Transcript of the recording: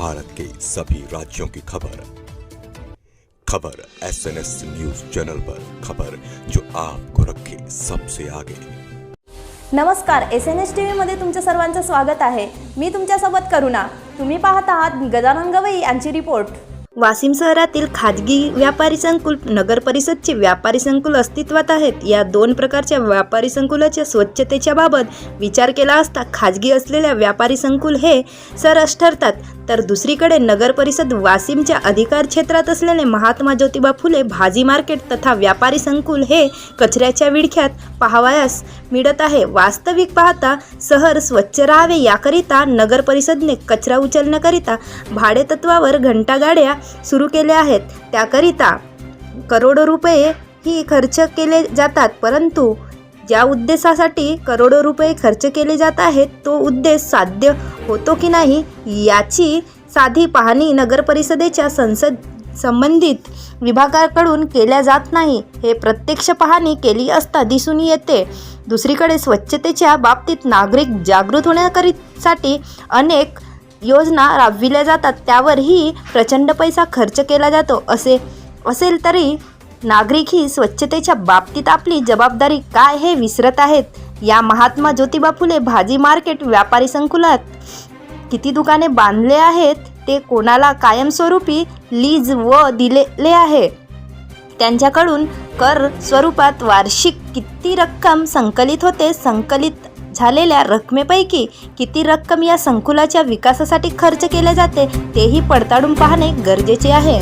भारत के सभी राज्यों की खबर। खबर S N S news channel पर खबर जो आपको रखे सबसे आगे। नमस्कार एस एन एस टी व्हीमध्ये तुमच्या सर्वांचं स्वागत आहे. मी तुमच्यासोबत करुणा. तुम्ही पाहत आहात गजानन गवई यांची रिपोर्ट. वाशिम शहरातील खाजगी व्यापारी संकुल नगर परिषदचे व्यापारी संकुल अस्तित्वात आहेत. या दोन प्रकारच्या व्यापारी संकुलाच्या स्वच्छतेच्या बाबत विचार केला असता खाजगी असलेल्या व्यापारी संकुल हे सरस ठरतात. तर दुसरीकडे नगर परिषद वाशिमच्या अधिकार क्षेत्रात असलेले महात्मा ज्योतिबा फुले भाजी मार्केट तथा व्यापारी संकुल हे कचऱ्याच्या विडख्यात पाहावयास मिळत आहे. वास्तविक पाहता शहर स्वच्छ राहावे याकरिता नगर परिषदने कचरा उचलण्याकरिता भाडेतत्वावर घंटागाड्या सुरू केल्या आहेत. त्याकरिता करोडो रुपये ही खर्च केले जातात परंतु ज्या उद्देशासाठी करोडो रुपये खर्च केले जात आहेत तो उद्देश साध्य होतो की नाही याची साधी पाहणी नगर परिषदेच्या संसद संबंधित विभागाकडून केल्या जात नाही. हे प्रत्यक्ष पाहणी केली असता दिसून येते. दुसरीकडे स्वच्छतेच्या बाबतीत नागरिक जागृत होण्याकरिसाठी अनेक योजना राबविल्या जातात त्यावरही प्रचंड पैसा खर्च केला जातो. असे असेल तरी नागरिक ही स्वच्छतेच्या बाबतीत आपली जबाबदारी काय हे विसरत आहेत? या महात्मा ज्योतिबा फुले भाजी मार्केट व्यापारी संकुलात किती दुकाने बांधले आहेत? ते कोणाला कायमस्वरूपी लीज व दिलेले आहे? त्यांच्याकडून कर स्वरूपात वार्षिक किती रक्कम संकलित होते? संकलित झालेल्या रकमेपैकी किती रक्कम या संकुलाच्या विकासासाठी खर्च केले जाते तेही पडताळून पाहणे गरजेचे आहे.